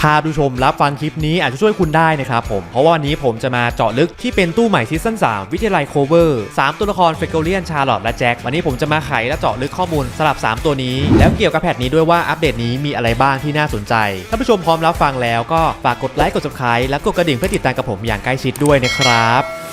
ถ้าผู้ชมรับฟังคลิปนี้อาจจะช่วยคุณได้นะครับผม เพราะว่าวันนี้ผมจะมาเจาะลึกที่เป็นตู้ใหม่ซีซั่น3 วิทยาลัยโคเวอร์3ตัวละครเฟกเกเลียนชาร์ลอตและแจ็ควันนี้ผมจะมาไขและเจาะลึกข้อมูลสลับ 3 ตัวนี้ แล้วเกี่ยวกับแพทนี้ด้วยว่าอัปเดตนี้มีอะไรบ้างที่น่าสนใจ ถ้าผู้ชมพร้อมรับฟังแล้วก็ฝากกดไลค์กด subscribe และกดกระดิ่งเพื่อติดตามกับผมอย่างใกล้ชิดด้วยนะครับ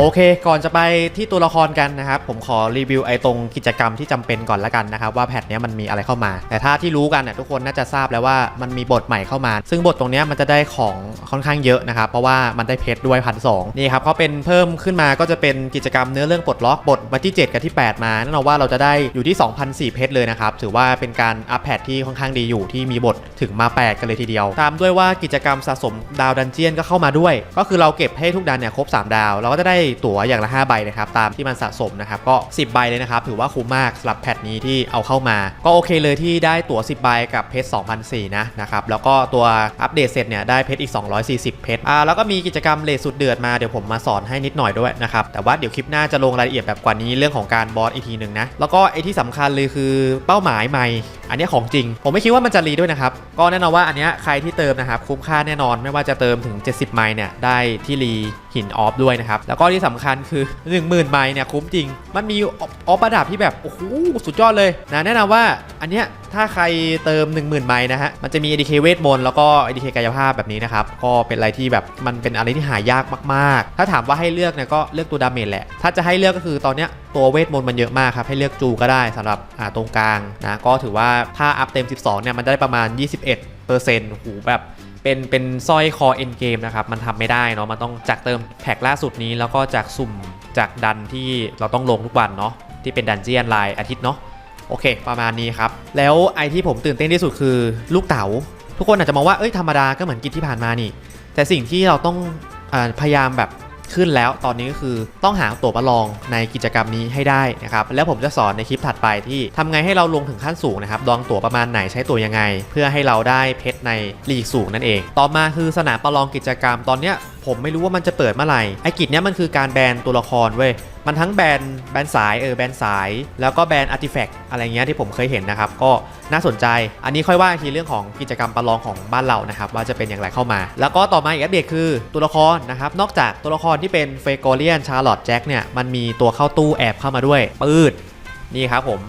โอเค ก่อนจะไปที่ตัวละครกันนะครับ ผมขอรีวิวไอ้ตรงกิจกรรมที่จำเป็นก่อนละกันนะครับ ว่าแพทเนี้ยมันมีอะไรเข้ามา แต่ถ้าที่รู้กันน่ะทุกคนน่าจะทราบแล้วว่ามันมีบทใหม่เข้ามา ซึ่งบทตรงเนี้ยมันจะได้ของค่อนข้างเยอะนะครับ เพราะว่ามันได้เพชรด้วยพันสนี่ครับเขาเป็นเพิ่มขึ้นมาก็จะเป็นกิจกรรมเนื้อเรื่องปลดล็อกบทวันที่ 7 กับที่ 8 มาแน่นอนว่าเราจะได้อยู่ที่2,004เพชรเลยนะครับถือว่าเป็นการอัพแพทที่ค่อนข้างดีอยู่ที่มีบทถึงมาแปดกันเลยทีเดียว ตามด้วยว่ากิจกรรมสะสมดาวดันเจียนก็เข้ามาด้วย ก็คือเราเก็บให้ทุกดันเนี่ยครบ 3 ดาวเราก็จะได้ตั๋วอย่างละ 5 ใบนะครับตามที่มันสะสมนะครับก็ 10 ใบเลยนะครับถือว่าคุ้มมากสำหรับแพทนี้ที่เอาเข้ามา ก็โอเคเลยที่ได้ตั๋ว 10 ใบกับเพชร2,004นะนะครับแล้วก็ตัวอัปเดตเสร็จเนี่ยได้เพชรอีก 240 เพชรอ่าแล้วก็มีกิจกรรมเลสุดเดือดมาเดี๋ยวผมมาสอนให้นิดหน่อยด้วยนะครับแต่ว่าเดี๋ยวคลิปหน้าจะลงรายละเอียดแบบกว่านี้เรื่องของการบอสอีกทีหนึ่งนะแล้วก็ไอที่สำคัญเลยคือเป้าหมายใหม่ อันนี้ของจริง ผมไม่คิดว่ามันจะรีด้วยนะครับก็แน่นอนว่าอันนี้ใครที่เติมนะครับคุ้มค่าแน่นอนไม่ว่าจะเติมถึง 70 ไมล์เนี่ยได้ที่รี หินออฟด้วยนะครับ แล้วก็ที่สำคัญคือ 10,000ไมล์เนี่ยคุ้มจริง มันมีออฟประดับที่แบบ โอ้โห สุดยอดเลยนะแนะนำว่าอันเนี้ยถ้าใครเติม 10,000ไมล์นะฮะ มันจะมี ADK เวทมนต์แล้วก็ ADK กายภาพแบบนี้นะครับ ก็เป็นอะไรที่แบบมันเป็นอะไรที่หายากมากๆ ถ้าถามว่าให้เลือกเนี่ยก็เลือกตัวดาเมจแหละ ถ้าจะให้เลือกก็คือตอนเนี้ยตัวเวทมนต์มันเยอะมากครับ ให้เลือกจูก็ได้สำหรับอ่าตรงกลางนะก็ถือว่าถ้าอัพเต็ม 12เนี่ยมันได้ประมาณ 21เปอร์เซ็นต์หูแบบ เป็นเป็นสร้อยคอเอ็นเกมนะครับ มันทำไม่ได้เนาะ มันต้องจากเติมแพ็กล่าสุดนี้ แล้วก็จากสุ่มจากดันที่เราต้องลงทุกวันเนาะ ที่เป็นดันเจียนรายอาทิตย์เนาะ โอเค ประมาณนี้ครับ แล้วไอที่ผมตื่นเต้นที่สุดคือลูกเต๋า ทุกคนอาจจะมองว่า เอ้ย ธรรมดาก็เหมือนกิจที่ผ่านมานี่ แต่สิ่งที่เราต้องอพยายามแบบ ขึ้นแล้วตอนนี้ก็คือต้องหาตั๋วประลองในกิจกรรมนี้ให้ได้นะครับแล้วผมจะสอนในคลิปถัดไปที่ทำไงให้เราลงถึงขั้นสูงนะครับดองตั๋วประมาณไหนใช้ตั๋วยังไง เพื่อให้เราได้เพชรในลีกสูงนั่นเอง ต่อมาคือสนามประลองกิจกรรมตอนเนี้ย ผมไม่รู้ว่ามันจะเปิดเมื่อไหร่ไอกิจเนี้ยมันคือการแบนตัวละครเว้ยมันทั้งแบนแบนสายเออแบนสาย แล้วก็แบนอาร์ติแฟกต์อะไรเงี้ยที่ผมเคยเห็นนะครับ ก็น่าสนใจ อันนี้ค่อยว่าทีเรื่องของกิจกรรมประลองของบ้านเรานะครับ ว่าจะเป็นอย่างไรเข้ามา แล้วก็ต่อมาอีกอัปเดตคือตัวละครนะครับ นอกจากตัวละครที่เป็นเฟโกเลียนชาร์ลอตแจ็คเนี่ยมันมีตัวเข้าตู้แอบเข้ามาด้วยปืดนี่ครับผม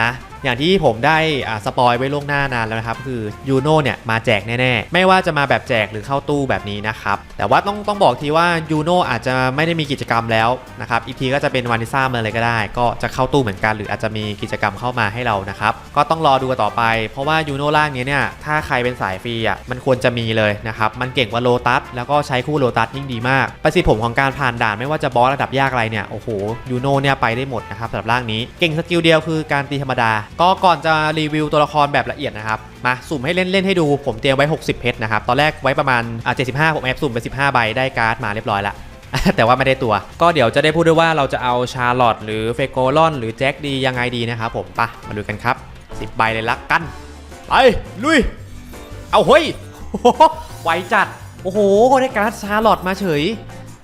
นะ อย่างที่ผมได้สปอยไว้ล่วงหน้านานแล้วนะครับ คือยูโน่เนี่ยมาแจกแน่ๆ ไม่ว่าจะมาแบบแจกหรือเข้าตู้แบบนี้นะครับ แต่ว่าต้องต้องบอกทีว่ายูโน่อาจจะไม่ได้มีกิจกรรมแล้วนะครับอีกทีก็จะเป็นวานิซ่ามาเลยก็ได้ ก็จะเข้าตู้เหมือนกัน หรืออาจจะมีกิจกรรมเข้ามาให้เรานะครับก็ต้องรอดูกันต่อไป เพราะว่ายูโน่ล่างนี้เนี่ยถ้าใครเป็นสายฟรีอะมันควรจะมีเลยนะครับมันเก่งกว่าโลตัสแล้วก็ใช้คู่โลตัสยิ่งดีมาก ประสิทธิผลของการผ่านด่านไม่ว่าจะบอสระดับยากอะไรเนี่ยโอ้โหยูโน่เนี่ยไปได้หมดนะครับสำหรับร่างนี้เก่งสกิลเดียวคือการตีธรรมดาก็ก่อนจะรีวิวตัวละครแบบละเอียดนะครับ มาสุ่มให้เล่นเล่นให้ดูผมเตรียมไว้ 60 เพชรนะครับ ตอนแรกไว้ประมาณอ่า75 ผมแอบสุ่มไป 15 ใบได้การ์ดมาเรียบร้อยละ แต่ว่าไม่ได้ตัว ก็เดี๋ยวจะได้พูดด้วยว่าเราจะเอาชาร์ลอตหรือเฟโกลอนหรือแจ็คดียังไงดีนะครับผมปะมาดูกันครับ 10 ใบเลยละกัน ไปลุย เอาเฮ้ยไวจัด โอ้โหได้การ์ดชาร์ลอตมาเฉย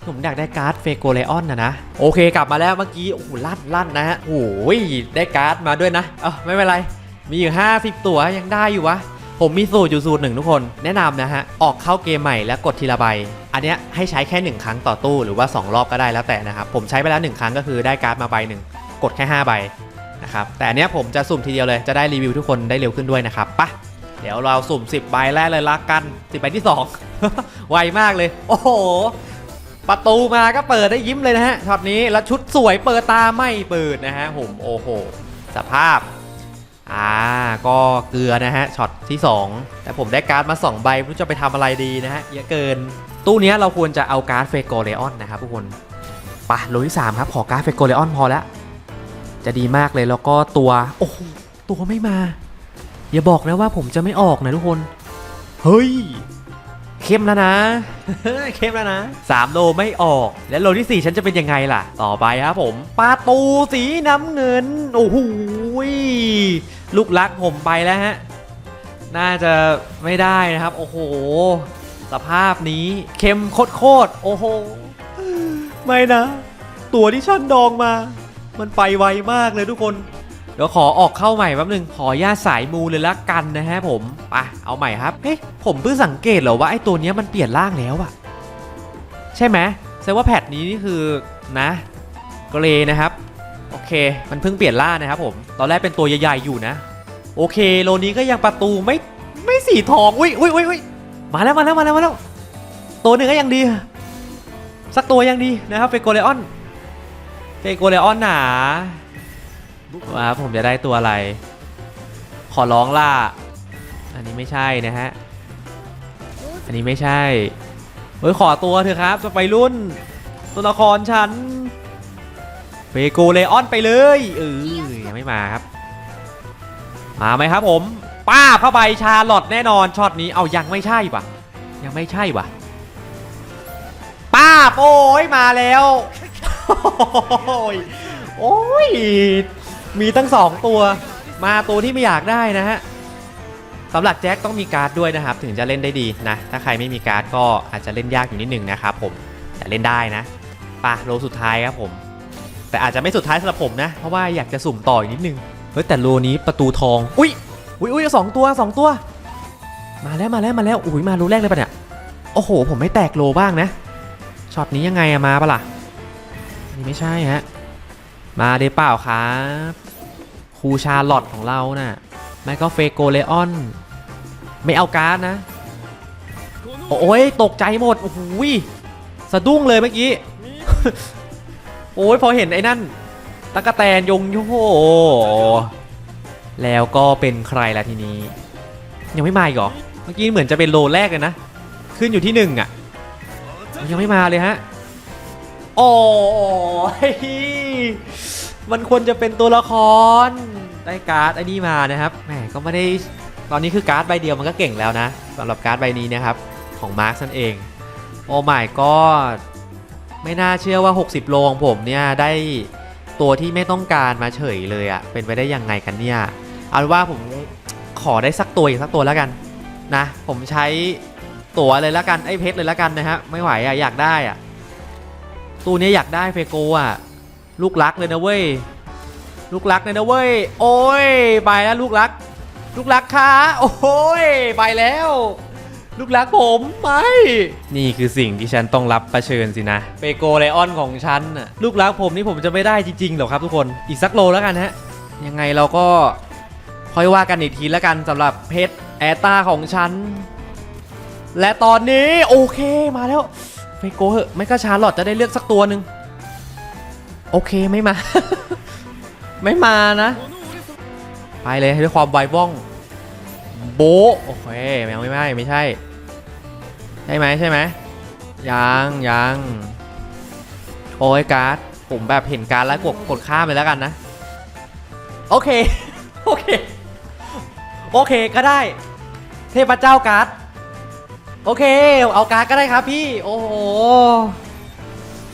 ผมอยากได้การ์ดเฟโกเลออนนะนะ โอเคกลับมาแล้วเมื่อกี้โอ้โหลั่นลั่นนะฮะโอ้ยได้การ์ดมาด้วยนะเออไม่เป็นไร มีอยู่ 50 ตัวยังได้อยู่วะผมมีสูตรอยู่สูตรหนึ่งทุกคนแนะนำนะฮะ ออกเข้าเกมใหม่แล้วกดทีละใบ อันเนี้ยให้ใช้แค่ 1 ครั้งต่อตู้หรือว่า 2 รอบก็ได้แล้วแต่นะครับ ผมใช้ไปแล้ว 1 ครั้งก็คือได้การ์ดมาใบหนึ่งกดแค่ 5 ใบนะครับ แต่อันเนี้ยผมจะสุ่มทีเดียวเลยจะได้รีวิวทุกคนได้เร็วขึ้นด้วยนะครับปะเดี๋ยวเราสุ่ม 10 ใบแรกเลยละกัน 10 ใบที่ 2 ไวมากเลย โอ้โห ประตูมาก็เปิดได้ยิ้มเลยนะฮะช็อตนี้แล้วชุดสวยเปิดตาไม่เปิดนะฮะผมโอ้โห สภาพอ่าก็เกลือนะฮะช็อตที่ 2 แต่ผมได้การ์ดมา 2 ใบไม่รู้จะไปทำอะไรดีนะฮะเยอะเกิน ตู้นี้เราควรจะเอาการ์ดเฟโกเลออนนะครับทุกคนไปะโลที่ 3 ครับ ขอการ์ดเฟโกเลออนพอแล้ว จะดีมากเลยแล้วก็ตัวโอ้ตัวไม่มา อย่าบอกนะว่าผมจะไม่ออกนะทุกคน เฮ้ย เข้มแล้วนะ เข้มแล้วนะ 3 โลไม่ออก แล้วโลที่ 4 ฉันจะเป็นยังไงล่ะ ต่อไปครับผมปาตูสีน้ำเงิน โอ้โหลูกรักผมไปแล้วฮะ น่าจะไม่ได้นะครับ โอ้โห สภาพนี้เข้มโคตรโอ้โห ไม่นะ ตัวที่ฉันดองมา มันไปไวมากเลยทุกคน เดี๋ยวขอออกเข้าใหม่แป๊บนึง ขอญาสายมูเลยละกันนะฮะผมไปเอาใหม่ครับ เฮ้ยผมเพิ่งสังเกตเหรอว่าไอ้ตัวนี้มันเปลี่ยนร่างแล้วอะใช่ไหมแสดงว่าแพทนี้นี่คือนะเกรนะครับ โอเค มันเพิ่งเปลี่ยนร่างนะครับผม ตอนแรกเป็นตัวใหญ่ๆอยู่นะ โอเค โลนี้ก็ยังประตูไม่ไม่สีทองอุ้ยอุ้ยอุ้ยอุ้ยมาแล้วมาแล้วมาแล้วมาแล้ว ตัวหนึ่งก็ยังดี สักตัวยังดีนะครับเฟโกเลออนเฟโกเลออนหนา ว่าผมจะได้ตัวอะไร ขอร้องล่ะอันนี้ไม่ใช่นะฮะ อันนี้ไม่ใช่ เฮ้ยขอตัวเถอะครับจะไปรุ่น ตัวละครฉันเฟโกเลออนไปเลยเออยังไม่มาครับ มาไหมครับผม ป้าเข้าไปชาลอตแน่นอนช็อตนี้เอายังไม่ใช่ปะยังไม่ใช่ปะป้าโอ้ยมาแล้ว โอ้ยโอ้ย มีตั้งสองตัวมาตัวที่ไม่อยากได้นะฮะสำหรับแจ็คต้องมีการ์ดด้วยนะครับ ถึงจะเล่นได้ดีนะ ถ้าใครไม่มีการ์ดก็อาจจะเล่นยากอยู่นิดนึงนะครับผมแต่เล่นได้นะปะโลสุดท้ายครับผม แต่อาจจะไม่สุดท้ายสำหรับผมนะ เพราะว่าอยากจะสุ่มต่ออีกนิดนึงเฮ้ยแต่โลนี้ประตูทอง อุ้ยอุ้ยอุ้ยสองตัวสองตัว มาแล้วมาแล้วมาแล้วอุ้ยมาโลแรกเลยปะเนี่ยโอ้โห ผมไม่แตกโลบ้างนะช็อตนี้ยังไงอะมาปะล่ะนี่ไม่ใช่ฮะ มาเดเปล่าครับครูชาลอตของเราน่ะไม่ก็เฟโกเลออน ไม่เอาการ์ดนะ โอ้ยตกใจหมด โอ้โหยสะดุ้งเลยเมื่อกี้ โอ้ยพอเห็นไอ้นั่นตะกะแตนยงโยโหแล้วก็เป็นใครล่ะทีนี้ ยังไม่มาอีกเหรอ เมื่อกี้เหมือนจะเป็นโลแรกเลยนะ ขึ้นอยู่ที่หนึ่งอะ ยังไม่มาเลยฮะ โอ้ย มันควรจะเป็นตัวละคร ได้การ์ดไอ้นี่มานะครับ แหมก็ไม่ได้ ตอนนี้คือการ์ดใบเดียวมันก็เก่งแล้วนะสำหรับการ์ดใบนี้นะครับ ของมาร์คนั่นเอง โอ้ my god ไม่น่าเชื่อว่า 60 โลของผมเนี่ยได้ตัวที่ไม่ต้องการมาเฉยเลยอะเป็นไปได้ยังไงกันเนี่ยเอาว่าผมขอได้สักตัวอีกสักตัวแล้วกันนะ ผมใช้ตั๋วเลยแล้วกันไอ้เพชรเลยแล้วกันนะฮะไม่ไหวอะอยากได้อะตัวนี้อยากได้เฟโกอะ ลูกรักเลยนะเว้ย ลูกรักเลยนะเว้ย โอ้ย ไปแล้วลูกรัก ลูกรักค่ะโอ้ย ไปแล้ว ลูกรักผมไม่นี่คือสิ่งที่ฉันต้องรับประเชิญสินะ เปโกไลออนของฉันน่ะ ลูกรักผมนี่ผมจะไม่ได้จริงๆหรอกครับทุกคน อีกสักโลแล้วกันฮะ ยังไงเราก็ค่อยว่ากันอีกทีแล้วกันสำหรับเพชรแอตตาของฉัน และตอนนี้โอเคมาแล้วเฟโกเหอะไม่ก็ชาร์ลอตจะได้เลือกสักตัวหนึ่ง โอเคไม่มา ไม่มานะ ไปเลยด้วยความไวว่อง โบโอเคยังไม่ไม่ไม่ใช่ ใช่ไหมใช่ไหมยังยังโอ้ยการ์ดผมแบบเห็นการ์ดแล้วกดกดข้ามไปแล้วกันนะ โอเค โอเค โอเคก็ได้ เทพเจ้าการ์ด โอเค เอาการ์ดก็ได้ครับพี่ โอ้โห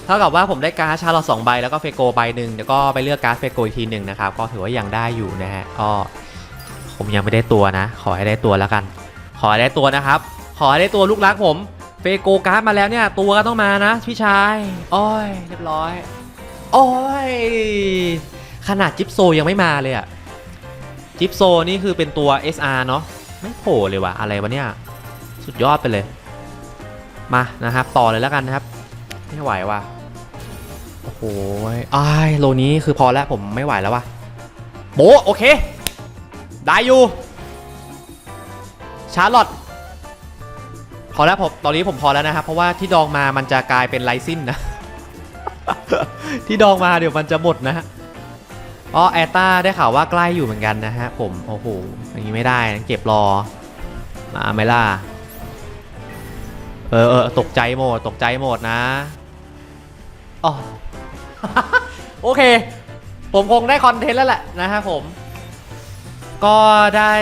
เท่ากับว่าผมได้การ์ดชาลอตสองใบแล้วก็เฟโกใบหนึ่งแล้วก็ไปเลือกการ์ดเฟโกอีกทีหนึ่งนะครับก็ถือว่ายังได้อยู่นะฮะก็ผมยังไม่ได้ตัวนะ ขอให้ได้ตัวแล้วกัน ขอให้ได้ตัวนะครับ ขอให้ได้ตัวลูกรักผมเฟโกการ์ดมาแล้วเนี่ยตัวก็ต้องมานะพี่ชายโอ้ยเรียบร้อยโอ้ยขนาดจิปโซยังไม่มาเลยอะจิปโซนี่คือเป็นตัว SR เนาะไม่โผล่เลยว่ะอะไรวะเนี่ยสุดยอดไปเลย มานะครับ ต่อเลยแล้วกันนะครับ ไม่ไหวว่ะ โอ้โหอ้ายโลนี้คือพอแล้วผมไม่ไหวแล้ววะโบโอเค ได้อยู่ ชาร์ลอตพอแล้วผมตอนนี้ผมพอแล้วนะครับ เพราะว่าที่ดองมามันจะกลายเป็นไรซินนะ ที่ดองมาเดี๋ยวมันจะหมดนะฮะอ๋อแอตตาได้ข่าวว่าใกล้อยู่เหมือนกันนะฮะผมโอ้โหอย่างนี้ไม่ได้นะเก็บรอมาไหมล่ะเออเออตกใจหมดตกใจหมดนะอ๋อ โอเค ผมคงได้คอนเทนต์แล้วแหละนะครับผม ก็ได้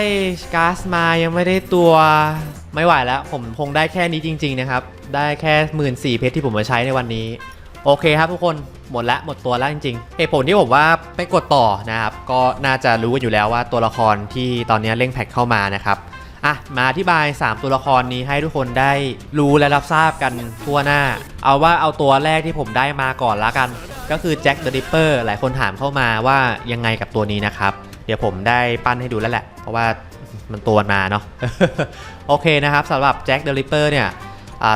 ก๊าซมายังไม่ได้ตัวไม่ไหวแล้ว ผมคงได้แค่นี้จริง ๆ นะครับ ได้แค่หมื่นสี่เพชรที่ผมมาใช้ในวันนี้ โอเคครับทุกคนหมดละหมดตัวแล้วจริงๆเหตุผลที่ผมว่าไม่กดต่อนะครับ ก็น่าจะรู้กันอยู่แล้วว่าตัวละครที่ตอนนี้เร่งแพ็คเข้ามานะครับอะมาอธิบาย 3 ตัวละครนี้ให้ทุกคนได้รู้และรับทราบกันทั่วหน้า เอาว่าเอาตัวแรกที่ผมได้มาก่อนละกัน ก็คือแจ็คเดอะดิปเปอร์หลายคนถามเข้ามาว่ายังไงกับตัวนี้นะครับ เดี๋ยวผมได้ปั้นให้ดูแล้วแหละ เพราะว่ามันตัวมาเนาะโอเคนะครับสำหรับแจ็คเดลิเปอร์เนี่ย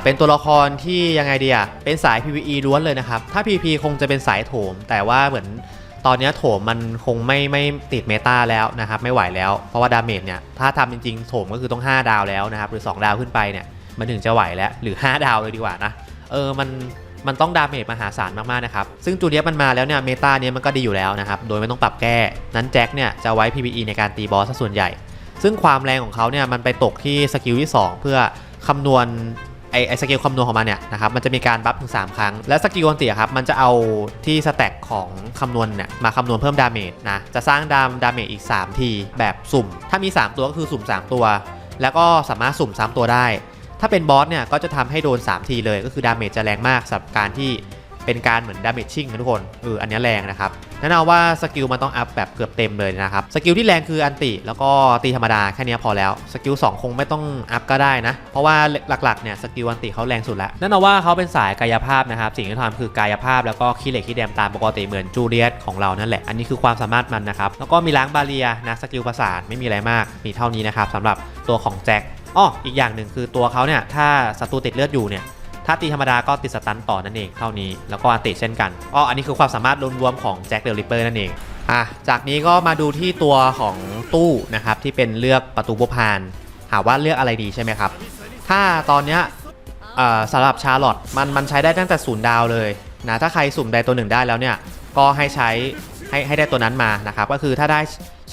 เป็นตัวละครที่ยังไงดีอะเป็นสาย PVE ล้วนเลยนะครับ ถ้า PVP คงจะเป็นสายโถม แต่ว่าเหมือนตอนนี้โถมมันคงไม่ไม่ติดเมตาแล้วนะครับ ไม่ไหวแล้ว เพราะว่าดาเมจเนี่ย ถ้าทำจริงๆ โถมก็คือต้อง 5 ดาวแล้วนะครับ หรือ 2 ดาวขึ้นไปเนี่ย มันถึงจะไหวแล้ว หรือ 5 ดาวเลยดีกว่านะ เออ มัน มันต้องดาเมจมหาศาลมากๆนะครับซึ่งจูเลียสมันมาแล้วเนี่ยเมตาเนี้ยมันก็ดีอยู่แล้วนะครับโดยไม่ต้องปรับแก้นั้นแจ็คเนี่ยจะไว้ PVE ในการตีบอสซะส่วนใหญ่ ซึ่งความแรงของเขาเนี่ยมันไปตกที่สกิลที่ 2 เพื่อคำนวณไอไอสกิลคำนวณของมันเนี่ยนะครับมันจะมีการบัฟถึง 3 ครั้ง และสกิลอันติครับมันจะเอาที่สแต็กของคำนวณเนี่ยมาคำนวณเพิ่มดาเมจนะจะสร้างดามดาเมจอีก 3 ทีแบบสุ่ม ถ้ามี 3 ตัวก็คือสุ่ม 3 ตัว แล้วก็สามารถสุ่มซ้ำตัวได้ ถ้าเป็นบอสเนี่ยก็จะทำให้โดน 3 ทีเลยก็คือดาเมจจะแรงมากสำหรับการที่เป็นการเหมือนดาเมจชิ่งนะทุกคนเอออันนี้แรงนะครับแนะนำว่าสกิลมันต้องอัพแบบเกือบเต็มเลยนะครับสกิลที่แรงคืออันติแล้วก็ตีธรรมดาแค่นี้พอแล้วสกิล2คงไม่ต้องอัพก็ได้นะ เพราะว่าหลักๆเนี่ยสกิลอันติเขาแรงสุดแล้วแน่นอนว่าเขาเป็นสายกายภาพนะครับสิ่งที่ทำคือกายภาพแล้วก็ขี้เหล็กขี้แดมตามปกติเหมือนจูเลียสของเรานั่นแหละอันนี้คือความสามารถมันนะครับแล้วก็มีล้างบาเรียนะสกิลประสานไม่มีอะไรมากมีเท่านี้นะครับสำหรับตัวของแจ็ค อ้ออีกอย่างหนึ่งคือตัวเขาเนี่ยถ้าศัตรูติดเลือดอยู่เนี่ยถ้าตีธรรมดาก็ติดสตันต่อนั่นเองเท่านี้แล้วก็อันติเช่นกันอ้ออันนี้คือความสามารถรวมๆของแจ็คเดลลิเปอร์นั่นเองอะจากนี้ก็มาดูที่ตัวของตู้นะครับที่เป็นเลือกประตูบุพานหาว่าเลือกอะไรดีใช่ไหมครับ ถ้าตอนเนี้ยเอ่อสำหรับชาร์ลอตมันมันใช้ได้ตั้งแต่ศูนย์ดาวเลยนะถ้าใครสุ่มใดตัวหนึ่งได้แล้วเนี่ยก็ให้ใช้ให้ให้ได้ตัวนั้นมานะครับก็คือถ้าได้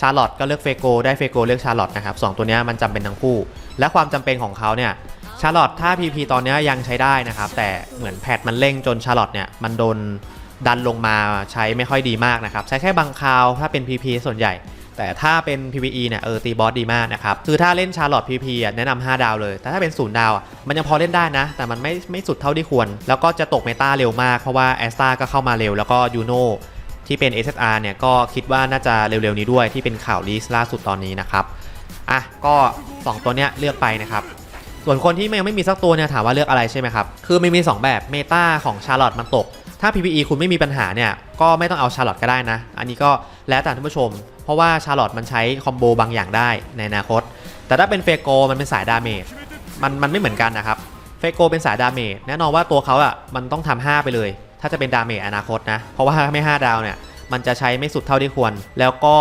ชาร์ลอตก็เลือกเฟโกได้เฟโกเลือกชาร์ลอตนะครับสตัวนี้มันจำเป็นทั้งคู่ และความจำเป็นของเขาเนี่ยชาร์ลอตถ้า PP ตอนนี้ยังใช้ได้นะครับ แต่เหมือนแพทมันเร่งจนชาร์ลอตเนี่ยมันโดนดันลงมาใช้ไม่ค่อยดีมากนะครับ ใช้แค่บางคราวถ้าเป็น PP ส่วนใหญ่ แต่ถ้าเป็น PVE เนี่ยเออตีบอสดีมากนะครับ คือถ้าเล่นชาร์ลอต PP แนะนำ5ดาวเลย แต่ถ้าเป็น0ดาวมันยังพอเล่นได้นะ แต่มันไม่ไม่สุดเท่าที่ควร แล้วก็จะตกเมตาเร็วมากเพราะว่าแอสตาก็เข้ามาเร็วแล้วก็ยูโนที่เป็น SSR เนี่ยก็คิดว่าน่าจะเร็วๆนี้ด้วยที่เป็นข่าวลีสล่าสุดตอนนี้นะครับ อะก็ 2 ตัวเนี้ยเลือกไปนะครับส่วนคนที่ยังไม่มีสักตัวเนี่ยถามว่าเลือกอะไรใช่ไหมครับ คือมันมี 2 แบบเมตาของชาร์ลอตมันตก ถ้า PVE คุณไม่มีปัญหาเนี่ย ก็ไม่ต้องเอาชาร์ลอตก็ได้นะ อันนี้ก็แล้วแต่ท่านผู้ชม เพราะว่าชาร์ลอตมันใช้คอมโบบางอย่างได้ในอนาคต แต่ถ้าเป็นเฟโกมันเป็นสายดาเมจมันมันไม่เหมือนกันนะครับ เฟโกเป็นสายดาเมจแน่นอนว่าตัวเขาอะมันต้องทำ5ไปเลย ถ้าจะเป็นดาเมจอนาคตนะ เพราะว่าถ้าไม่ 5 ดาวเนี่ย มันจะใช้ไม่สุดเท่าที่ควร แล้วก็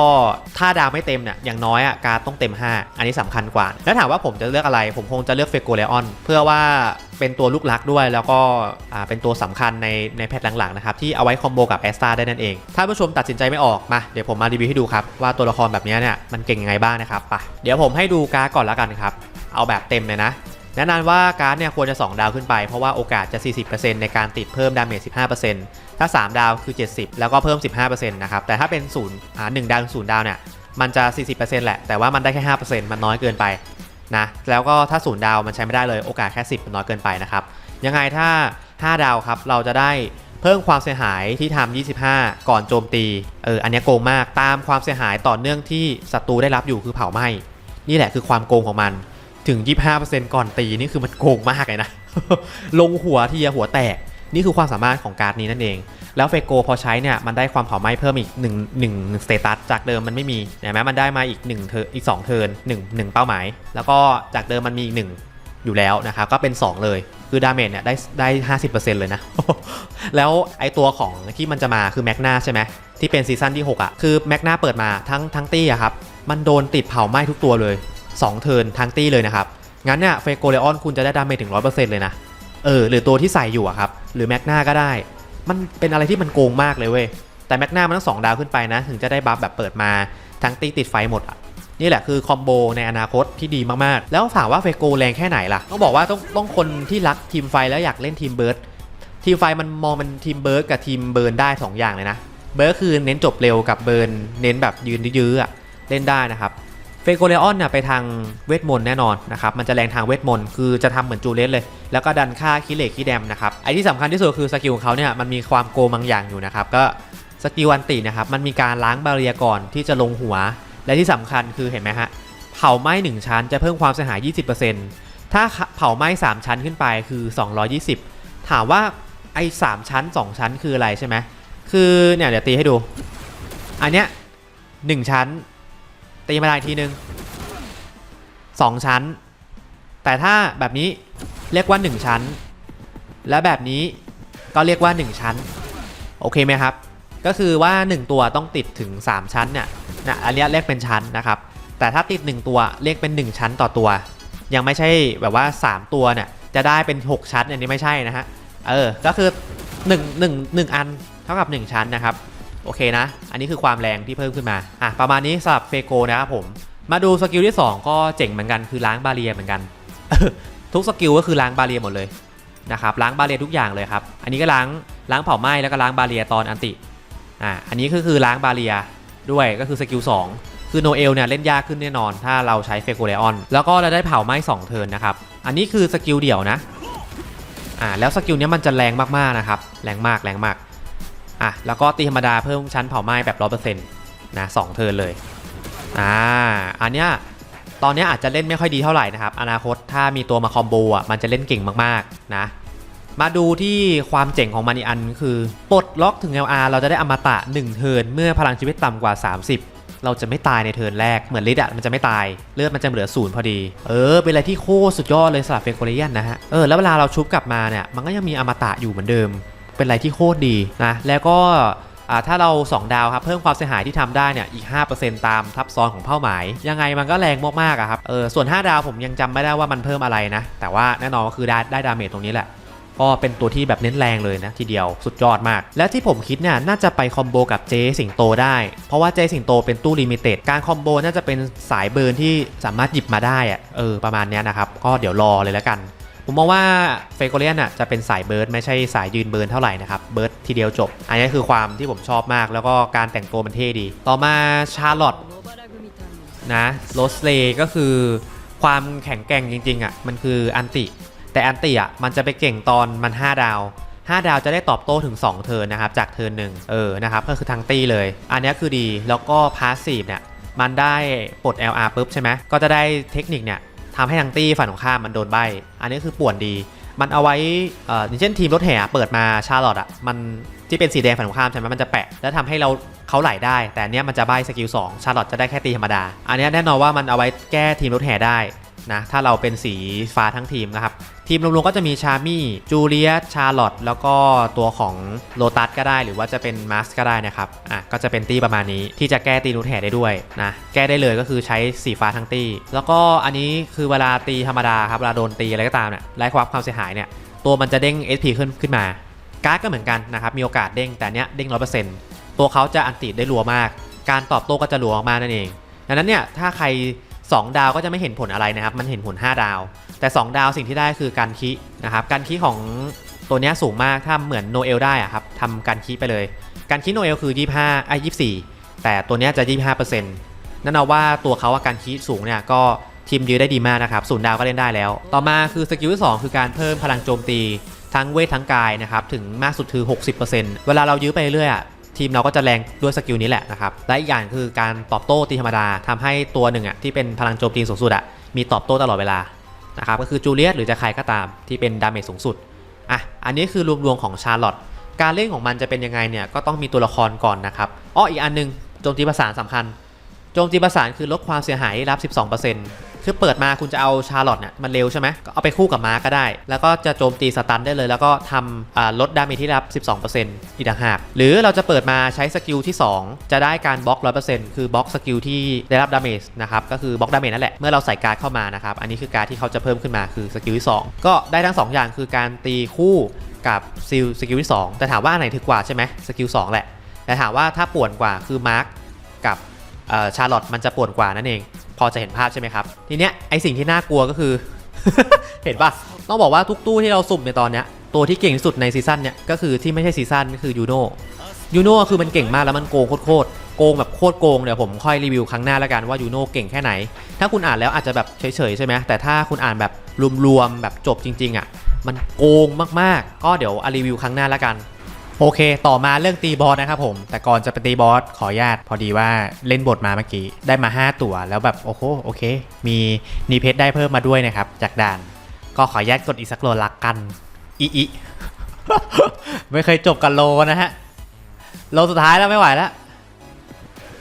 ถ้าดาวไม่เต็มเนี่ยอย่างน้อยอะการดต้องเต็ม 5 อันนี้สำคัญกว่า แล้วถามว่าผมจะเลือกอะไร ผมคงจะเลือกเฟโกเลออนเพื่อว่าเป็นตัวลูกลักด้วยแล้วก็อ่าเป็นตัวสำคัญในในแพทหลังๆนะครับที่เอาไว้คอมโบกับแอสตาได้นั่นเองถ้าผู้ชมตัดสินใจไม่ออกมาเดี๋ยวผมมารีวิวให้ดูครับว่าตัวละครแบบนี้เนี่ยมันเก่งยังไงบ้างนะครับไปเดี๋ยวผมให้ดูการ์ดก่อนแล้วกันครับเอาแบบเต็มเลยนะ แนะนำว่าการ์ดเนี่ยควรจะ 2 ดาวขึ้นไป เพราะว่าโอกาสจะ 40%ในการติดเพิ่มดาเมจ 15%ถ้า 3 ดาวคือ 70 แล้วก็เพิ่ม 15%นะครับ แต่ถ้าเป็น0อ่า1ดาวถึง0ดาวเนี่ย มันจะ 40%แหละ แต่ว่ามันได้แค่ 5%มันน้อยเกินไปนะ แล้วก็ถ้า 0 ดาวมันใช้ไม่ได้เลย โอกาสแค่ 10 มันน้อยเกินไปนะครับ ยังไงถ้า 5 ดาวครับ เราจะได้เพิ่มความเสียหายที่ทำ25 ก่อนโจมตี เออ อันนี้โกงมาก ตามความเสียหายต่อเนื่องที่ศัตรูได้รับอยู่คือเผาไหม้ นี่แหละคือความโกงของมัน ถึง 25%ก่อนตีนี่คือมันโกงมากเลยนะ ลงหัวทีอะหัวแตก นี่คือความสามารถของการ์ดนี้นั่นเอง แล้วเฟโกพอใช้เนี่ยมันได้ความเผาไหม้เพิ่มอีก1 1สเตตัสจากเดิมมันไม่มีเห็นไหมมันได้มาอีก1เทออีก2เทิร์น1 1 เป้าหมาย แล้วก็จากเดิมมันมีอีก 1 อยู่แล้วนะครับก็เป็น 2 เลยคือดาเมจเนี่ยได้ได้ 50%เลยนะ แล้วไอตัวของที่มันจะมาคือแมกนาใช่ไหมที่เป็นซีซั่นที่ 6อะคือแมกนาเปิดมาทั้งทั้งตี้อะครับมันโดนติดเผาไหม้ทุกตัวเลย 2 เทิร์นทั้งตี้เลยนะครับ งั้นเนี่ยเฟโกเลออนคุณจะได้ดาเมจถึง 100%เลยนะ เออ หรือตัวที่ใส่อยู่อะครับ หรือแมกนาก็ได้ มันเป็นอะไรที่มันโกงมากเลยเว้ย แต่แมกนามันต้องสองดาวขึ้นไปนะ ถึงจะได้บัฟแบบเปิดมาทั้งตีติดไฟหมดอะนี่แหละคือคอมโบในอนาคตที่ดีมากๆ แล้วถามว่าเฟโกแรงแค่ไหนล่ะ ต้องบอกว่าต้องต้องคนที่รักทีมไฟแล้วอยากเล่นทีมเบิร์ด ทีมไฟมันมองเป็นทีมเบิร์ดกับทีมเบิร์นได้ 2 อย่างเลยนะ เบิร์ดคือเน้นจบเร็วกับเบิร์นเน้นแบบยืนยื้ออะเล่นได้นะครับ เฟโกเลออนเนี่ยไปทางเวทมนต์แน่นอนนะครับมันจะแรงทางเวทมนต์คือจะทำเหมือนจูเลสเลย แล้วก็ดันค่าคิเลกคิแดมนะครับไอที่สำคัญที่สุดคือสกิลของเขาเนี่ยมันมีความโกงบางอย่างอยู่นะครับก็สกิลอันตินะครับมันมีการล้างบาเรียก่อนที่จะลงหัว และที่สำคัญคือเห็นไหมฮะเผาไหม้1ชั้นจะเพิ่มความเสียหาย 20%ถ้าเผาไหม้3ชั้นขึ้นไปคือ 220 ถามว่าไอ้3ชั้น 2 ชั้นคืออะไรใช่ไหมคือเนี่ยเดี๋ยวตีให้ดู อันเนี้ย1ชั้น ตีมาได้อีกทีนึงสองชั้น แต่ถ้าแบบนี้เรียกว่า1ชั้น และแบบนี้ก็เรียกว่า1ชั้น โอเคไหมครับ ก็คือว่า 1 ตัวต้องติดถึง 3 ชั้นเนี่ยนะอันนี้เรียกเป็นชั้นนะครับ แต่ถ้าติด 1 ตัวเรียกเป็น 1 ชั้นต่อตัว ยังไม่ใช่แบบว่า 3 ตัวเนี่ยจะได้เป็น 6 ชั้นอันนี้ไม่ใช่นะฮะ เออ ก็คือ1 1 1 อันเท่ากับ 1 ชั้นนะครับ โอเคนะ อันนี้คือความแรงที่เพิ่มขึ้นมา อะ ประมาณนี้สำหรับเฟโกนะครับผม มาดูสกิลที่ 2 ก็เจ๋งเหมือนกันคือล้างบาเรียเหมือนกัน ทุกสกิลก็คือล้างบาเรียหมดเลยนะครับล้างบาเรียทุกอย่างเลยครับ อันนี้ก็ล้างล้างเผาไหม้แล้วก็ล้างบาเรียตอนอันติ อ่าอันนี้ก็คือล้างบาเรียด้วยก็คือสกิล2คือโนเอลเนี่ยเล่นยากขึ้นแน่นอน ถ้าเราใช้เฟโกเลออน แล้วก็เราได้เผาไหม้2เทิร์นนะครับ อันนี้คือสกิลเดี่ยวนะ อ่า แล้วสกิลนี้มันจะแรงมากๆนะครับ แรงมากแรงมาก อะแล้วก็ตีธรรมดาเพิ่มชั้นเผาไหม้แบบร้อเปอร์เซ็นต์นะสองเทิร์นเลยอ่าอันเนี้ยตอนเนี้ยอาจจะเล่นไม่ค่อยดีเท่าไหร่นะครับอนาคตถ้ามีตัวมาคอมโบอะมันจะเล่นเก่งมากๆนะมาดูที่ความเจ๋งของมันอีกอันคือปลดล็อกถึง LR เราจะได้อมตะ 1 เทิร์นเมื่อพลังชีวิตต่ำกว่า 30 เราจะไม่ตายในเทิร์นแรกเหมือนลิดอะมันจะไม่ตาย เลือดมันจะเหลือศูนย์พอดี เออ เป็นอะไรที่โคตรสุดยอดเลยสำหรับเฟโกเรียนนะฮะ เออ แล้วเวลาเราชุบกลับมาเนี่ย มันก็ยังมีอมตะอยู่เหมือนเดิม เป็นอะไรที่โคตรดีนะแล้วก็ถ้าเรา 2 ดาวครับเพิ่มความเสียหายที่ทำได้เนี่ยอีก 5%ตามทับซ้อนของเป้าหมาย ยังไงมันก็แรงมากๆครับเออส่วน 5 ดาวผมยังจำไม่ได้ว่ามันเพิ่มอะไรนะ แต่ว่าแน่นอนก็คือได้ได้ดาเมจตรงนี้แหละก็เป็นตัวที่แบบเน้นแรงเลยนะทีเดียวสุดยอดมาก และที่ผมคิดเนี่ยน่าจะไปคอมโบกับเจสิงโตได้ เพราะว่าเจสิงโตเป็นตู้ลิมิเต็ดการคอมโบน่าจะเป็นสายเบิร์นที่สามารถหยิบมาได้อะเออประมาณนี้นะครับก็เดี๋ยวรอเลยแล้วกัน ผมมองว่าเฟโกเลียนอะจะเป็นสายเบิร์ดไม่ใช่สายยืนเบิร์นเท่าไหร่นะครับเบิร์ดทีเดียวจบ อันนี้คือความที่ผมชอบมาก แล้วก็การแต่งตัวมันเท่ดี ต่อมาชาร์ลอตนะโรสเลก็คือความแข็งแกร่งจริงๆอะมันคืออันติ แต่อันติอะมันจะไปเก่งตอนมัน 5 ดาว 5 ดาวจะได้ตอบโต้ถึง 2 เทิร์นนะครับ จากเทิร์นหนึ่งเออนะครับก็คือทั้งตีเลย อันนี้คือดีแล้วก็พาสซีฟเนี่ยมันได้ปลด LR ปุ๊บใช่ไหมก็จะได้เทคนิคเนี่ย ทำให้ทั้งตีฝั่งของข้ามมันโดนใบ อันนี้คือป่วนดี มันเอาไว้อย่างเช่นทีมรถแห่เปิดมาชาร์ลอตอะมันที่เป็นสีแดงฝั่งของข้ามใช่ไหมมันจะแปะ แล้วทำให้เราเขาไหลได้ แต่อันเนี้ยมันจะใบสกิล2ชาร์ลอตจะได้แค่ตีธรรมดา อันนี้แน่นอนว่ามันเอาไว้แก้ทีมรถแห่ได้ นะถ้าเราเป็นสีฟ้าทั้งทีมนะครับ ทีมรวมๆก็จะมีชามี่จูเลียชาร์ลอตแล้วก็ตัวของโลตัสก็ได้ หรือว่าจะเป็นมาสก็ได้นะครับอะก็จะเป็นตีประมาณนี้ที่จะแก้ตีนูแห่ได้ด้วยนะแก้ได้เลยก็คือใช้สีฟ้าทั้งตีแล้วก็อันนี้คือเวลาตีธรรมดาครับเวลาโดนตีอะไรก็ตามเนี่ยไร้ความความเสียหายเนี่ยตัวมันจะเด้ง SP ขึ้นขึ้นมาการ์ดก็เหมือนกันนะครับมีโอกาสเด้งแต่เนี้ยเด้งร้อยเปอร์เซ็นต์ตัวเขาจะอันติได้รัวมาก การตอบโต้ก็จะรัวมากนั่นเองดังนั้นเนี่ยถ้าใคร 2 ดาวก็จะไม่เห็นผลอะไรนะครับ มันเห็นผล 5 ดาว แต่ 2 ดาวสิ่งที่ได้คือการคีนะครับ การคีของตัวนี้สูงมาก ถ้าเหมือนโนเอลได้อะครับทำการคีไปเลย การคีโนเอลคือ 25ไอ้24แต่ตัวนี้ยจะ 25%นั่นเอาว่าตัวเขาอาการคีสูงเนี่ยก็ทีมยื้อได้ดีมากนะครับศูนย์ดาวก็เล่นได้แล้ว ต่อมาคือสกิลที่ 2 คือการเพิ่มพลังโจมตีทั้งเวททั้งกายนะครับ ถึงมากสุดคือ 60%เวลาเรายื้อไปเรื่อยอะ ทีมเราก็จะแรงด้วยสกิลนี้แหละนะครับ และอีกอย่างคือการตอบโต้ตีธรรมดาทำให้ตัวหนึ่งอะที่เป็นพลังโจมตีสูงสุดอะมีตอบโต้ตลอดเวลานะครับก็คือจูเลียสหรือจะใครก็ตามที่เป็นดาเมจสูงสุดอะอันนี้คือรวมๆของชาร์ลอตการเล่นของมันจะเป็นยังไงเนี่ยก็ต้องมีตัวละครก่อนนะครับอ้ออีกอันหนึงโจมตีประสานสำคัญโจมตีประสานคือลดความเสียหายรับ 12% คือเปิดมาคุณจะเอาชาร์ลอตเนี่ยมันเร็วใช่ไหมก็เอาไปคู่กับม้าก็ได้ แล้วก็จะโจมตีสตันได้เลย แล้วก็ทำลดดาเมจที่รับ 12%อีกต่างหาก หรือเราจะเปิดมาใช้สกิลที่ 2 จะได้การบล็อก 100%คือบล็อกสกิลที่ได้รับดาเมจนะครับก็คือบล็อกดาเมจนั่นแหละเมื่อเราใส่การ์ดเข้ามานะครับอันนี้คือการ์ดที่เขาจะเพิ่มขึ้นมาคือสกิลที่ 2 ก็ได้ทั้ง 2 อย่างคือการตีคู่กับซิลสกิลที่ 2 แต่ถามว่าอันไหนถึกกว่าใช่ไหมสกิล2แหละแต่ถามว่าถ้าป่วนกว่าคือมาร์กกับชาร์ลอตมันจะป่วนกว่านั่นเอง พอจะเห็นภาพใช่ไหมครับ ทีเนี้ยไอสิ่งที่น่ากลัวก็คือ เห็นปะต้องบอกว่าทุกตู้ที่เราสุ่มในตอนเนี้ยตัวที่เก่งที่สุดในซีซั่นเนี้ยก็คือที่ไม่ใช่ซีซั่นก็คือยูโน่ยูโน่คือมันเก่งมากแล้วมันโกงโคตรโกงแบบโคตรโกงเดี๋ยวผมค่อยรีวิวครั้งหน้าแล้วกันว่ายูโน่เก่งแค่ไหน ถ้าคุณอ่านแล้วอาจจะแบบเฉยๆใช่ไหมแต่ถ้าคุณอ่านแบบรวมๆแบบจบจริง ๆอะมันโกงมากๆ ก็เดี๋ยวอารีวิวครั้งหน้าแล้วกัน โอเค ต่อมาเรื่องตีบอสนะครับผม แต่ก่อนจะไปตีบอสขออนุญาตพอดีว่าเล่นบทมาเมื่อกี้ ได้มา 5 ตัว แล้วแบบโอ้โหโอเค มีนีเพชรได้เพิ่มมาด้วยนะครับ จากด่าน ก็ขออนุญาตกดอีสักโลลักกันอีอีไม่เคยจบกันโลนะฮะ โลสุดท้ายแล้วไม่ไหวแล้ว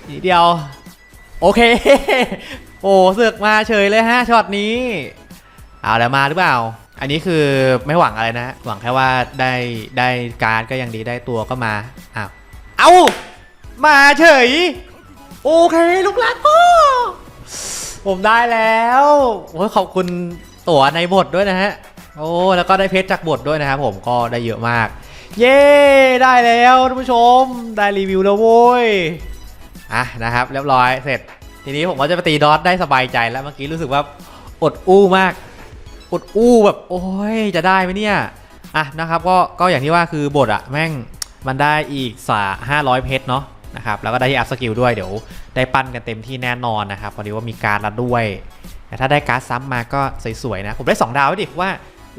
นิดเดียว โอเค โอ้เสือกมาเฉยเลยฮะช็อตนี้ เอาแล้วมาหรือเปล่า อันนี้คือไม่หวังอะไรนะ หวังแค่ว่าได้ได้การ์ดก็ยังดีได้ตัวก็มาอ้าวเอามาเฉย โอเคลูกหลานพ่อผมได้แล้วโอ้ยขอบคุณตั๋วในบทด้วยนะฮะ โอ้แล้วก็ได้เพชรจากบทด้วยนะครับผมก็ได้เยอะมาก เย้ได้แล้วท่านผู้ชมได้รีวิวแล้วโว้ยอะนะครับ เรียบร้อยเสร็จ ทีนี้ผมก็จะไปตีดอทได้สบายใจแล้วเมื่อกี้รู้สึกว่าอดอู้มาก อดอู้แบบโอ้ยจะได้ไหมเนี่ยอะนะครับก็ก็อย่างที่ว่าคือบทอะแม่งมันได้อีกสาห้าร้อยเพชรเนาะนะครับแล้วก็ได้ที่อัพสกิลด้วยเดี๋ยวได้ปั้นกันเต็มที่แน่นอนนะครับพอดีว่ามีการ์ดแล้วด้วยแต่ถ้าได้การ์ดซ้ำมาก็สวยๆนะผมได้ 2 ดาวดิเพราะว่า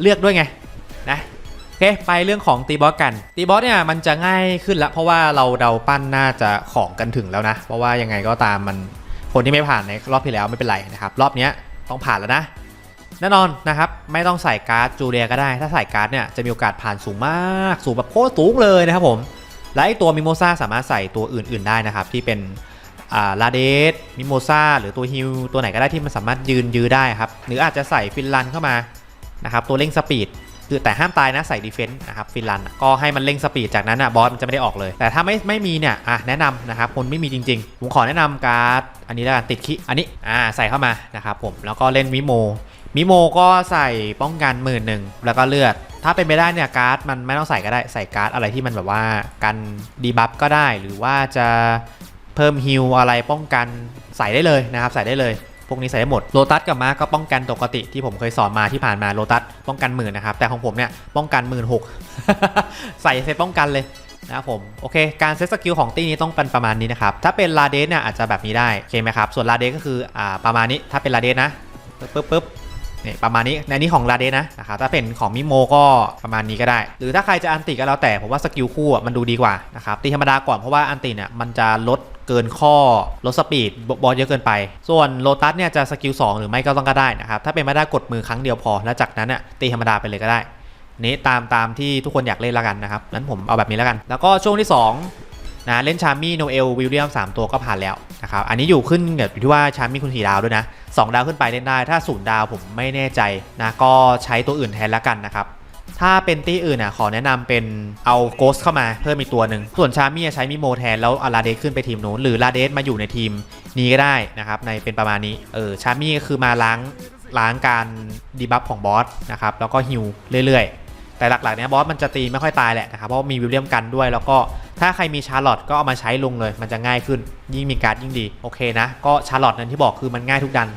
เลือกด้วยไงนะโอเคไปเรื่องของตีบอสกันตีบอสเนี่ยมันจะง่ายขึ้นละเพราะว่าเราเดาปั้นน่าจะของกันถึงแล้วนะ เพราะว่ายังไงก็ตามมันคนที่ไม่ผ่านในรอบที่แล้วไม่เป็นไรนะครับรอบเนี้ยต้องผ่านแล้วนะ แน่นอนนะครับ ไม่ต้องใส่การ์ดจูเลียก็ได้ ถ้าใส่การ์ดเนี่ยจะมีโอกาสผ่านสูงมาก สูงแบบโคตรสูงเลยนะครับผม และไอตัวมิโมซาสามารถใส่ตัวอื่น ๆได้นะครับ ที่เป็นลาเดสมิโมซาหรือตัวฮิลตัวไหนก็ได้ที่มันสามารถยืนยื้อได้ครับ หรืออาจจะใส่ฟินลันเข้ามานะครับตัวเร่งสปีดคือแต่ห้ามตายนะใส่ดีเฟนต์นะครับฟินลันก็ให้มันเร่งสปีดจากนั้นอะบอสมันจะไม่ได้ออกเลย แต่ถ้าไม่ไม่มีเนี่ยอะแนะนำนะครับคนไม่มีจริงๆ ผมขอแนะนำการ์ดอันนี้แล้วกันติดคิอันนี้อ่าใส่เข้ามานะครับผมแล้วก็เล่นมิโม มิโมก็ใส่ป้องกันหมื่นหนึ่งแล้วก็เลือด ถ้าเป็นไปได้เนี่ยการ์ดมันไม่ต้องใส่ก็ได้ใส่การ์ดอะไรที่มันแบบว่ากันดีบัฟก็ได้ หรือว่าจะเพิ่มฮิลอะไรป้องกันใส่ได้เลยนะครับ ใส่ได้เลย พวกนี้ใส่ได้หมดโลตัสกับมาก็ป้องกันปกติที่ผมเคยสอนมาที่ผ่านมาโลตัสป้องกันหมื่นนะครับ แต่ของผมเนี่ยป้องกันหมื่นหกใส่เซตป้องกันเลยนะครับผมโอเค การเซตสกิลของตี้นี้ต้องเป็นประมาณนี้นะครับ ถ้าเป็นลาเดสเนี่ยอาจจะแบบนี้ได้โอเคไหมครับส่วนลาเดสก็คืออ่าประมาณนี้ถ้าเป็นลาเดสนะปึ๊บปึ๊บ นี่ประมาณนี้ในนี้ของลาเดนะนะครับถ้าเป็นของมิโมก็ประมาณนี้ก็ได้ หรือถ้าใครจะอันติก็แล้วแต่ผมว่าสกิลคู่อะมันดูดีกว่านะครับตีธรรมดาก่อนเพราะว่าอันติเนี่ยมันจะลดเกินข้อลดสปีดบอสเยอะเกินไป ส่วนโลตัสเนี่ยจะสกิล2หรือไม่ก็ต้องก็ได้นะครับถ้าเป็นไม่ได้กดมือครั้งเดียวพอ แล้วจากนั้นน่ะตีธรรมดาไปเลยก็ได้นี้ตามตามที่ทุกคนอยากเล่นแล้วกันนะครับนั้นผมเอาแบบนี้แล้วกัน แล้วก็ช่วงที่สองนะเล่นชามี่โนเอลวิลเลียมสามตัวก็ผ่านแล้วนะครับอันนี้อยู่ขึ้นกับที่ว่าชามี่คุณสีดาวด้วยนะ 2 ดาวขึ้นไปเล่นได้ ถ้าศูนย์ดาวผมไม่แน่ใจนะ ก็ใช้ตัวอื่นแทนแล้วกันนะครับ ถ้าเป็นตี้อื่นอะขอแนะนำเป็นเอาโกสเข้ามาเพิ่มอีกตัวหนึ่ง ส่วนชามี่ใช้มิโมแทนแล้วอาลาเดสขึ้นไปทีมนู้นหรือลาเดสมาอยู่ในทีมนี้ก็ได้นะครับ ในเป็นประมาณนี้ เออ ชามี่ก็คือมาล้างล้างการดีบัฟของบอสนะครับ แล้วก็ฮิวเรื่อยๆ แต่หลักๆเนี้ยบอสมันจะตีไม่ค่อยตายแหละนะครับ เพราะมีวิลเลียมกันด้วย แล้วก็ ถ้าใครมีชาร์ลอตก็เอามาใช้ลงเลย มันจะง่ายขึ้น ยิ่งมีการ์ดยิ่งดี โอเคนะ ก็ชาร์ลอตนั้นที่บอกคือมันง่ายทุกดัน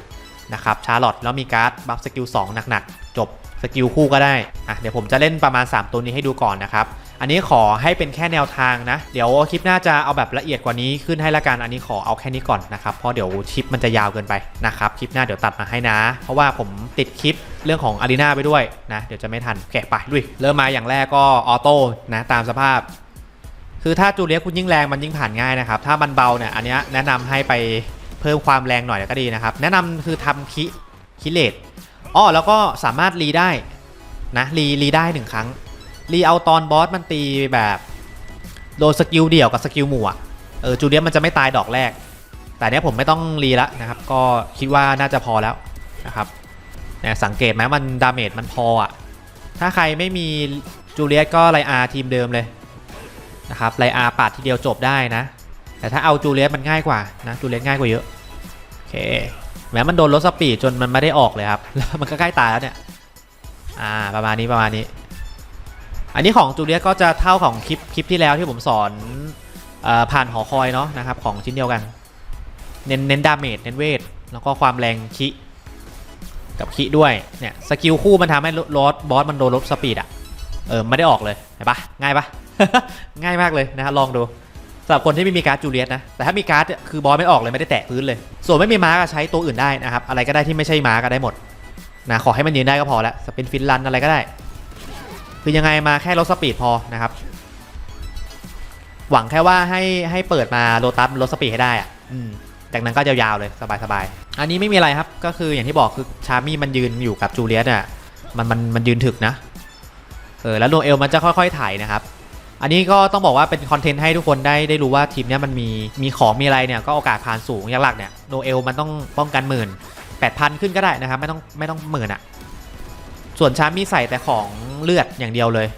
นะครับชาร์ลอตแล้วมีการ์ดบัฟสกิล2หนักๆ จบสกิลคู่ก็ได้อะเดี๋ยวผมจะเล่นประมาณ 3 ตัวนี้ให้ดูก่อนนะครับ อันนี้ขอให้เป็นแค่แนวทางนะ เดี๋ยวคลิปหน้าจะเอาแบบละเอียดกว่านี้ขึ้นให้ละกัน อันนี้ขอเอาแค่นี้ก่อนนะครับ เพราะเดี๋ยวคลิปมันจะยาวเกินไปนะครับ คลิปหน้าเดี๋ยวตัดมาให้นะ เพราะว่าผมติดคลิปเรื่องของอารีนาไปด้วยนะ เดี๋ยวจะไม่ทัน แกะไปลุย เริ่มมาอย่างแรกก็ออโต้นะตามสภาพ คือถ้าจูเลียคุณยิ่งแรงมันยิ่งผ่านง่ายนะครับ ถ้ามันเบาเนี่ยอันนี้แนะนำให้ไปเพิ่มความแรงหน่อยก็ดีนะครับ แนะนำคือทำคิคิเลตอ้อแล้วก็สามารถรีได้นะรีรีได้หนึ่งครั้งรีเอาตอนบอสมันตีแบบโดนสกิลเดี่ยวกับสกิลหมู่อะเออจูเลียมันจะไม่ตายดอกแรก แต่เนี้ยผมไม่ต้องรีละนะครับ ก็คิดว่าน่าจะพอแล้วนะครับเนี่ยสังเกตไหมมันดาเมจมันพออะถ้าใครไม่มีจูเลียสก็ไลอาร์ทีมเดิมเลย นะครับไลอาปาดทีเดียวจบได้นะ แต่ถ้าเอาจูเลียสมันง่ายกว่านะจูเลียสง่ายกว่าเยอะโอเคแม้มันโดนลดสปีดจนมันไม่ได้ออกเลยครับแล้วมันก็ใกล้ตายแล้วเนี่ยอ่าประมาณนี้ประมาณนี้ อันนี้ของจูเลียสก็จะเท่าของคลิปคลิปที่แล้วที่ผมสอนออผ่านหอคอยเนาะนะครับของชิ้นเดียวกัน เน้นเน้นดาเมจเน้นเวทแล้วก็ความแรงคิกับคิด้วยเนี่ยสกิลคู่มันทำให้ลดบอสมันโดนลดสปีดอะเออไม่ได้ออกเลยเห็นปะง่ายปะ ง่ายมากเลยนะฮะลองดูสำหรับคนที่ไม่มีการ์ดจูเลียสนะ แต่ถ้ามีการ์ดคือบอลไม่ออกเลยไม่ได้แตะพื้นเลย ส่วนไม่มีม้าก็ใช้ตัวอื่นได้นะครับ อะไรก็ได้ที่ไม่ใช่ม้าก็ได้หมดนะขอให้มันยืนได้ก็พอแล้วสปินฟินลันอะไรก็ได้ คือยังไงมาแค่ลดสปีดพอนะครับ หวังแค่ว่าให้ให้เปิดมาโลตัสลดสปีดให้ได้อะอืมจากนั้นก็ยาวๆเลยสบายๆ อันนี้ไม่มีอะไรครับ ก็คืออย่างที่บอกคือชามี่มันยืนอยู่กับจูเลียสอะมันมันมันยืนถึกนะ เออแล้วโนเอลมันจะค่อยๆถ่ายนะครับ อันนี้ก็ต้องบอกว่าเป็นคอนเทนต์ให้ทุกคนได้ได้รู้ว่าทีมเนี้ยมันมีมีของมีอะไรเนี่ยก็โอกาสผ่านสูงอย่างหลักเนี่ยโนเอลมันต้องป้องกันหมื่นแปดพันขึ้นก็ได้นะครับไม่ต้องไม่ต้องหมื่นอะส่วนชาร์มีใส่แต่ของเลือดอย่างเดียวเลย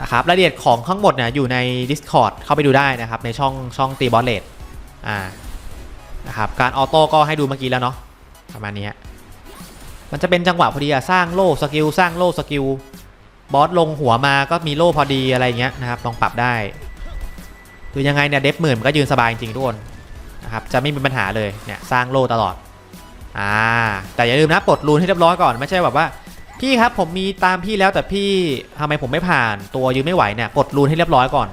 นะครับรายละเอียดของทั้งหมดเนี่ยอยู่ใน Discord เข้าไปดูได้นะครับในช่องช่องตีบอลเลดอ่านะครับการออโต้ก็ให้ดูเมื่อกี้แล้วเนาะประมาณนี้มันจะเป็นจังหวะพอดีอะสร้างโล่สกิลสร้างโล่สกิล บอสลงหัวมาก็มีโล่พอดีอะไรเงี้ยนะครับลองปรับได้ คือยังไงเนี่ยเดฟหมื่นมันก็ยืนสบายจริงทุกคนนะครับจะไม่มีปัญหาเลยเนี่ยสร้างโล่ตลอดอ่าแต่อย่าลืมนะปลดรูนให้เรียบร้อยก่อนไม่ใช่แบบว่าพี่ครับผมมีตามพี่แล้วแต่พี่ทำไมผมไม่ผ่านตัวยืนไม่ไหวเนี่ยปลดรูนให้เรียบร้อยก่อน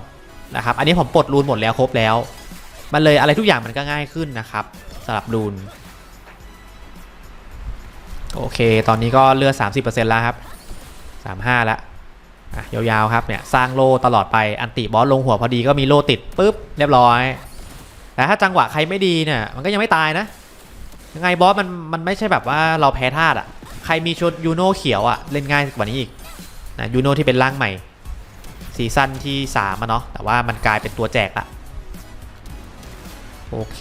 นะครับอันนี้ผมปลดรูนหมดแล้วครบแล้ว มันเลยอะไรทุกอย่างมันก็ง่ายขึ้นนะครับสำหรับรูนโอเค ตอนนี้ก็เลือด30%แล้วครับ 35แล้ว อะยาวๆครับเนี่ยสร้างโลตลอดไปอันติบอสลงหัวพอดีก็มีโลติดปุ๊บเรียบร้อย แต่ถ้าจังหวะใครไม่ดีเนี่ยมันก็ยังไม่ตายนะยังไงบอสมันมันไม่ใช่แบบว่าเราแพ้ธาตุอะใครมีชุดยูโน่เขียวอะเล่นง่ายกว่านี้อีกนะยูโน่ที่เป็นร่างใหม่ซีซั่นที่3ามอะเนาะแต่ว่ามันกลายเป็นตัวแจกละโอเค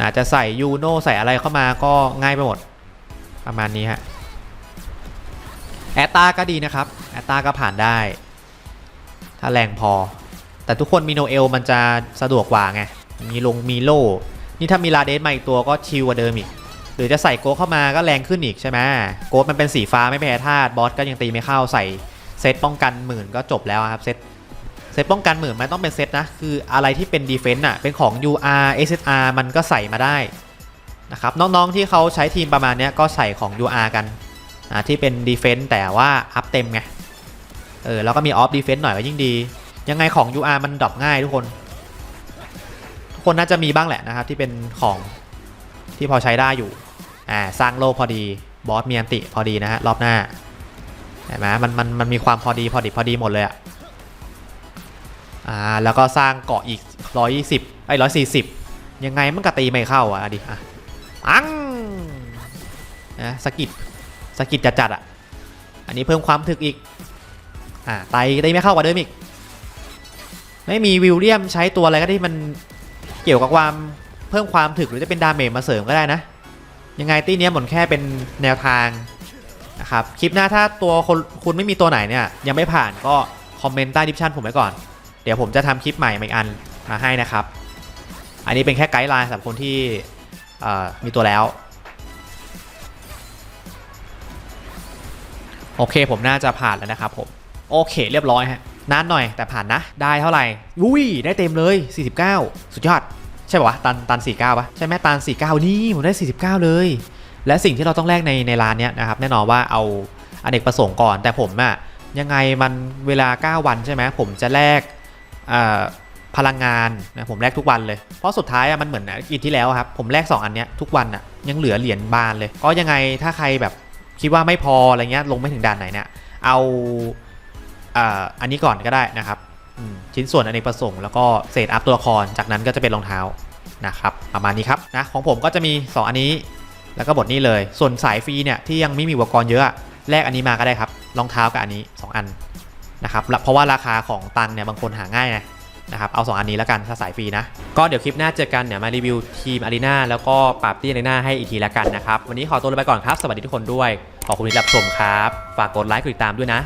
อาจจะใส่ยูโน่ใส่อะไรเข้ามาก็ง่ายไปหมด ประมาณนี้ฮะ แอตตาก็ดีนะครับแอตตาก็ผ่านได้ ถ้าแรงพอ แต่ทุกคนมีโนเอลมันจะสะดวกกว่าไง มีลงมีโล นี่ถ้ามีลาเดสมาอีกตัวก็ชิลกว่าเดิมอีก หรือจะใส่โกเข้ามาก็แรงขึ้นอีกใช่ไหมโกมันเป็นสีฟ้าไม่แพ้ธาตุบอสก็ยังตีไม่เข้าใส่เซตป้องกันหมื่นก็จบแล้วครับเซตเซตป้องกันหมื่นไม่ต้องเป็นเซตนะ คืออะไรที่เป็นดีเฟนต์อะเป็นของ UR SSR มันก็ใส่มาได้นะครับน้องๆที่เขาใช้ทีมประมาณนี้ก็ใส่ของ UR กัน ที่เป็นดีเฟนต์แต่ว่าอัพเต็มไง เออ แล้วก็มีออฟดีเฟนต์หน่อยก็ยิ่งดี ยังไงของ UR มันดรอปง่ายทุกคน ทุกคนน่าจะมีบ้างแหละนะครับที่เป็นของที่พอใช้ได้อยู่ อ่า สร้างโลพอดี บอสมีอันติพอดีนะฮะรอบหน้าเห็นไหมมันมันมันมีความพอดีพอดีพอดีหมดเลยอะอ่า แล้วก็สร้างเกาะอีก120ไอ้140ยังไงมันก็ตีไม่เข้าอะดิอะอังนะสกิด สกิดจัดๆอะ อันนี้เพิ่มความถึกอีก อ่าไตได้ไม่เข้ากว่าเดิมอีก ไม่มีวิลเลียมใช้ตัวอะไรก็ได้มันเกี่ยวกับความเพิ่มความถึกหรือจะเป็นดาเมจมาเสริมก็ได้นะ ยังไงตีเนี้ยหมดแค่เป็นแนวทางนะครับคลิปหน้าถ้าตัวคนคุณไม่มีตัวไหนเนี่ยยังไม่ผ่านก็คอมเมนต์ใต้ดิสชั่นผมไว้ก่อน เดี๋ยวผมจะทำคลิปใหม่อีกอันมาให้นะครับ อันนี้เป็นแค่ไกด์ไลน์สำหรับคนที่มีตัวแล้ว โอเคผมน่าจะผ่านแล้วนะครับผมโอเคเรียบร้อยฮะนานหน่อยแต่ผ่านนะ ได้เท่าไหร่อุ้ยได้เต็มเลย 49 สุดยอด ใช่ป่าวะตันตัน 49ปะใช่ไหมตัน 49 นี่ผมได้ 49 เลย และสิ่งที่เราต้องแลกในในร้านเนี้ยนะครับ แน่นอนว่าเอาอเนกประสงค์ก่อนแต่ผมอะยังไงมันเวลา 9 วันใช่ไหมผมจะแลกพลังงานนะผมแลกทุกวันเลย เพราะสุดท้ายอะมันเหมือนอีที่แล้วครับ ผมแลก2 อันเนี้ยทุกวันอะยังเหลือเหรียญบานเลย ก็ยังไงถ้าใครแบบ คิดว่าไม่พออะไรเงี้ยลงไม่ถึงด่านไหนเนี่ยเอาอ่าอันนี้ก่อนก็ได้นะครับชิ้นส่วนอเนกประสงค์แล้วก็เศษอัพตัวละครจากนั้นก็จะเป็นรองเท้านะครับประมาณนี้ครับนะของผมก็จะมี 2 อันนี้แล้วก็บทนี้เลยส่วนสายฟรีเนี่ยที่ยังไม่มีอุปกรณ์เยอะแลกอันนี้มาก็ได้ครับรองเท้ากับอันนี้ 2 อันนะครับเพราะว่าราคาของตังเนี่ยบางคนหาง่ายไง นะครับ เอา 2 อันนี้แล้วกันถ้าสายฟรีนะ ก็เดี๋ยวคลิปหน้าเจอกันเดี๋ยวมารีวิวทีมอารีนาแล้วก็ปรับตี้อารีนาให้อีกทีละกันนะครับ วันนี้ขอตัวลาไปก่อนครับ สวัสดีทุกคนด้วย ขอบคุณที่รับชมครับ ฝากกดไลค์กดติดตามด้วยนะ